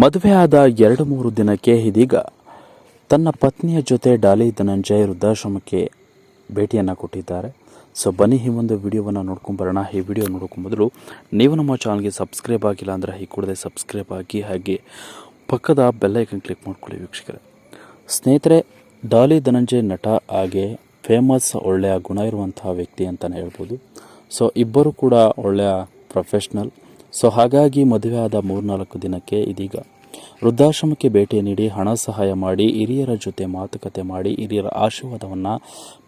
ಮದುವೆಯಾದ ಎರಡು ಮೂರು ದಿನಕ್ಕೆ ಇದೀಗ ತನ್ನ ಪತ್ನಿಯ ಜೊತೆ ಡಾಲಿ ಧನಂಜಯ್ ವೃದ್ಧಾಶ್ರಮಕ್ಕೆ ಭೇಟಿಯನ್ನು ಕೊಟ್ಟಿದ್ದಾರೆ. ಸೊ ಬನ್ನಿ, ಈ ಒಂದು ವಿಡಿಯೋವನ್ನು ನೋಡ್ಕೊಂಬರೋಣ ಈ ವಿಡಿಯೋ ನೋಡ್ಕೊಂಬದಲು ನೀವು ನಮ್ಮ ಚಾನಲ್ಗೆ ಸಬ್ಸ್ಕ್ರೈಬ್ ಆಗಿಲ್ಲ ಅಂದರೆ ಈ ಕೂಡಲೇ ಸಬ್ಸ್ಕ್ರೈಬ್ ಆಗಿ ಹಾಗೆ ಪಕ್ಕದ ಬೆಲ್ಲೈಕನ್ ಕ್ಲಿಕ್ ಮಾಡ್ಕೊಳ್ಳಿ ವೀಕ್ಷಕರೇ. ಸ್ನೇಹಿತರೆ, ಡಾಲಿ ಧನಂಜಯ್ ನಟ ಹಾಗೆ ಫೇಮಸ್ ಒಳ್ಳೆಯ ಗುಣ ಇರುವಂತಹ ವ್ಯಕ್ತಿ ಅಂತಲೇ ಹೇಳ್ಬೋದು. ಸೊ ಇಬ್ಬರು ಕೂಡ ಒಳ್ಳೆಯ ಪ್ರೊಫೆಷ್ನಲ್ ಸೊ ಹಾಗಾಗಿ ಮದುವೆಯಾದ ಮೂರ್ನಾಲ್ಕು ದಿನಕ್ಕೆ ಇದೀಗ ವೃದ್ಧಾಶ್ರಮಕ್ಕೆ ಭೇಟಿ ನೀಡಿ ಹಣ ಸಹಾಯ ಮಾಡಿ ಹಿರಿಯರ ಜೊತೆ ಮಾತುಕತೆ ಮಾಡಿ ಹಿರಿಯರ ಆಶೀರ್ವಾದವನ್ನು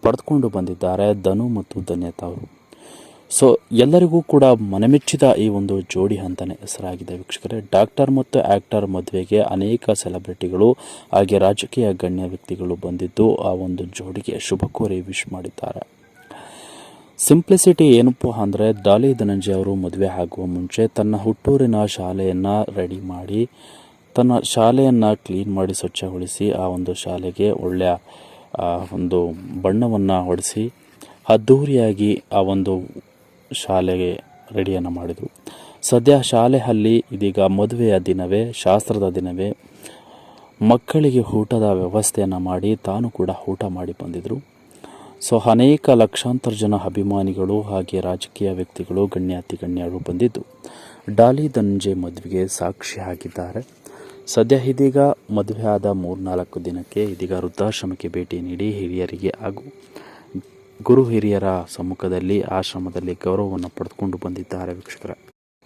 ಪಡೆದುಕೊಂಡು ಬಂದಿದ್ದಾರೆ ಧನು ಮತ್ತು ಧನ್ಯತಾ ಅವರು. ಸೊ ಎಲ್ಲರಿಗೂ ಕೂಡ ಮನಮೆಚ್ಚಿದ ಈ ಒಂದು ಜೋಡಿ ಅಂತಲೇ ಹೆಸರಾಗಿದೆ ವೀಕ್ಷಕರೇ. ಡಾಕ್ಟರ್ ಮತ್ತು ಆ್ಯಕ್ಟರ್ ಮದುವೆಗೆ ಅನೇಕ ಸೆಲೆಬ್ರಿಟಿಗಳು ಹಾಗೆ ರಾಜಕೀಯ ಗಣ್ಯ ವ್ಯಕ್ತಿಗಳು ಬಂದಿದ್ದು ಆ ಒಂದು ಜೋಡಿಗೆ ಶುಭ ಕೋರಿ ವಿಶ್ ಮಾಡಿದ್ದಾರೆ. ಸಿಂಪ್ಲಿಸಿಟಿ ಏನಪ್ಪ ಅಂದರೆ ದಾಲಿ ಧನಂಜಯ ಅವರು ಮದುವೆ ಆಗುವ ಮುಂಚೆ ತನ್ನ ಹುಟ್ಟೂರಿನ ಶಾಲೆಯನ್ನು ರೆಡಿ ಮಾಡಿ ತನ್ನ ಶಾಲೆಯನ್ನು ಕ್ಲೀನ್ ಮಾಡಿ ಸ್ವಚ್ಛಗೊಳಿಸಿ ಆ ಒಂದು ಶಾಲೆಗೆ ಒಳ್ಳೆಯ ಒಂದು ಬಣ್ಣವನ್ನು ಹೊಡೆಸಿ ಅದ್ಧೂರಿಯಾಗಿ ಆ ಒಂದು ಶಾಲೆಗೆ ರೆಡಿಯನ್ನು ಮಾಡಿದರು. ಸದ್ಯ ಶಾಲೆ ಅಲ್ಲಿ ಇದೀಗ ಮದುವೆಯ ದಿನವೇ, ಶಾಸ್ತ್ರದ ದಿನವೇ. ಮಕ್ಕಳಿಗೆ ಊಟದ ವ್ಯವಸ್ಥೆಯನ್ನು ಮಾಡಿ ತಾನು ಕೂಡ ಊಟ ಮಾಡಿ ಬಂದಿದ್ದರು ಸೊ ಅನೇಕ ಲಕ್ಷಾಂತರ ಜನ ಅಭಿಮಾನಿಗಳು ಹಾಗೆ ರಾಜಕೀಯ ವ್ಯಕ್ತಿಗಳು ಗಣ್ಯಾತಿ ಗಣ್ಯರು ಬಂದಿದ್ದು. ಡಾಲಿ ಧನಂಜಯ ಮದುವೆಗೆ ಸಾಕ್ಷಿ ಆಗಿದ್ದಾರೆ. ಸದ್ಯ ಇದೀಗ ಮದುವೆ ಆದ ಮೂರ್ನಾಲ್ಕು ದಿನಕ್ಕೆ ಇದೀಗ ವೃದ್ಧಾಶ್ರಮಕ್ಕೆ ಭೇಟಿ ನೀಡಿ ಹಿರಿಯರಿಗೆ ಹಾಗೂ ಗುರು ಹಿರಿಯರ ಸಮ್ಮುಖದಲ್ಲಿ ಆಶ್ರಮದಲ್ಲಿ ಗೌರವವನ್ನು ಪಡೆದುಕೊಂಡು ಬಂದಿದ್ದಾರೆ ವೀಕ್ಷಕರ.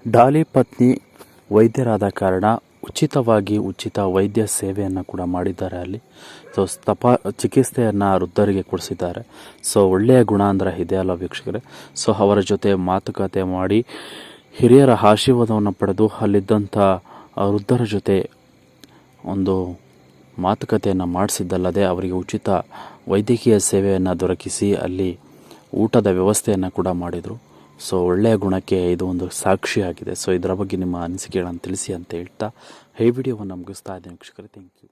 ಡಾಲಿ ಪತ್ನಿ ವೈದ್ಯರಾದ ಕಾರಣ ಉಚಿತವಾಗಿ ಉಚಿತ ವೈದ್ಯ ಸೇವೆಯನ್ನು ಕೂಡ ಮಾಡಿದ್ದಾರೆ ಅಲ್ಲಿ. ಸೊ ತಪ, ಚಿಕಿತ್ಸೆಯನ್ನು ವೃದ್ಧರಿಗೆ ಕೊಡಿಸಿದ್ದಾರೆ. ಸೊ ಒಳ್ಳೆಯ ಗುಣ ಅಂದ್ರೆ ಇದೆ ಅಲ್ಲ ವೀಕ್ಷಕರೇ? ಸೊ ಅವರ ಜೊತೆ ಮಾತುಕತೆ ಮಾಡಿ ಹಿರಿಯರ ಆಶೀರ್ವಾದವನ್ನು ಪಡೆದು ಅಲ್ಲಿದ್ದಂಥ ವೃದ್ಧರ ಜೊತೆ ಒಂದು ಮಾತುಕತೆಯನ್ನು ಮಾಡಿಸಿದ್ದಲ್ಲದೆ ಅವರಿಗೆ ಉಚಿತ ವೈದ್ಯಕೀಯ ಸೇವೆಯನ್ನು ದೊರಕಿಸಿ ಅಲ್ಲಿ ಊಟದ ವ್ಯವಸ್ಥೆಯನ್ನು ಕೂಡ ಮಾಡಿದರು. ಸೊ ಒಳ್ಳೆಯ ಗುಣಕ್ಕೆ ಇದು ಒಂದು ಸಾಕ್ಷಿಯಾಗಿದೆ ಸೊ ಇದರ ಬಗ್ಗೆ ನಿಮ್ಮ ಅನಿಸಿಕೆಗಳನ್ನು ತಿಳಿಸಿ ಅಂತ ಹೇಳ್ತಾ, ಈ ವಿಡಿಯೋವನ್ನು ಮುಗಿಸ್ತಾ ಇದ್ದೀನಿ. ವೀಕ್ಷಕರೇ ಥ್ಯಾಂಕ್ ಯು